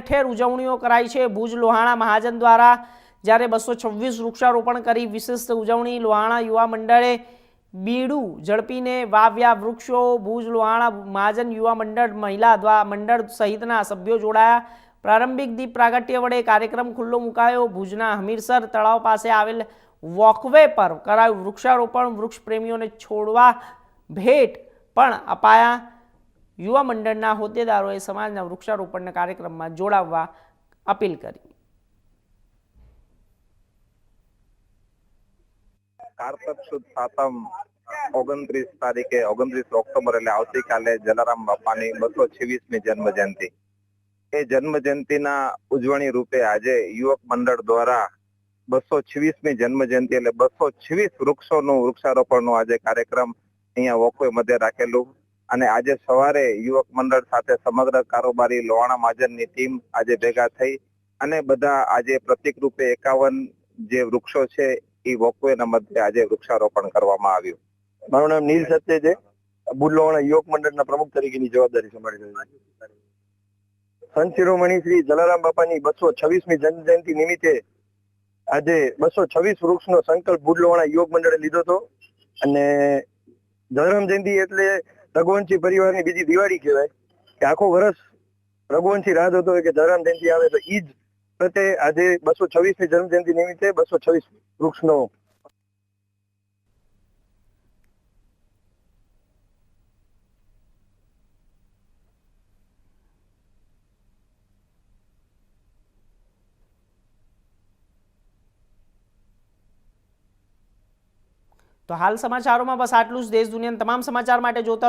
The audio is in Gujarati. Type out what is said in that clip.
ઠેર ઉજવણીઓ કરાઈ છે. ભુજ લોહાણા મહાજન દ્વારા જ્યારે બસો છવ્વીસ વૃક્ષારોપણ કરી વિશિષ્ટ ઉજવણી, લોહાણા યુવા મંડળે બીડું ઝડપીને વાવ્યા વૃક્ષો, ભુજ લોહાણા મહાજન યુવા મંડળ, મહિલા દ્વારા મંડળ સહિતના સભ્યો જોડાયા. પ્રારંભિક દીપ પ્રાગટ્ય વડે કાર્યક્રમ ખુલ્લો મુકાયો. ભુજના હમીરસર તળાવ પાસે આવેલ વોકવે પર કરાયું વૃક્ષારોપણ. વૃક્ષ પ્રેમીઓને છોડવા ભેટ પણ અપાયા. યુવા મંડળના હોદ્દેદારોએ સમાજના વૃક્ષારોપણના કાર્યક્રમમાં જોડાવવા અપીલ કરી. કારતક સુદ સાતમ ઓગણત્રીસ તારીખે ઓગણત્રીસ ઓક્ટોબર એટલે આવતીકાલે જલારામ બાપાની બસો છવ્વીસમી જન્મ જયંતિ એ જન્મ જયંતિના ઉજવણી રૂપે આજે યુવક મંડળ દ્વારા બસો છવ્વીસમી જન્મ જયંતિ એટલે બસો છવ્વીસ વૃક્ષોનું વૃક્ષારોપણનું આજે કાર્યક્રમ અહીંયા વોકવે મધ્ય રાખેલું. અને આજે સવારે યુવક મંડળ સાથે સમગ્ર કારોબારી લોહાણા મહાજનની ટીમ આજે ભેગા થઈ અને બધા આજે પ્રતિક રૂપે એકાવન જે વૃક્ષો છે એ વોકવેના મધ્યે આજે વૃક્ષારોપણ કરવામાં આવ્યું. મારું નામ નીલ સત્ય છે બુલ્લોવાણા યુવક મંડળના પ્રમુખ તરીકેની જવાબદારી સંભાળી રહ્યો છું. સંત શિરોમણી શ્રી જલારામ બાપાની બસો છવ્વીસમી જન્મ જયંતિ નિમિત્તે આજે બસો છવ્વીસ વૃક્ષનો સંકલ્પ બુલ્લોવાણા યુવક મંડળે લીધો હતો. અને જલારામ જયંતિ એટલે રઘુવંશી પરિવારની બીજી દિવાળી કહેવાય, કે આખો વર્ષ રઘુવંશી રાહ હોય કે જયરામ જયંતિ આવે તો ઈ જ પ્રત્યે આજે બસો છવ્વીસમી જન્મ જયંતિ નિમિત્તે બસો છવ્વીસ વૃક્ષનો તો હાલ સમાચારોમાં બસ આટલું જ. દેશ, દુનિયાના તમામ સમાચાર માટે જોતા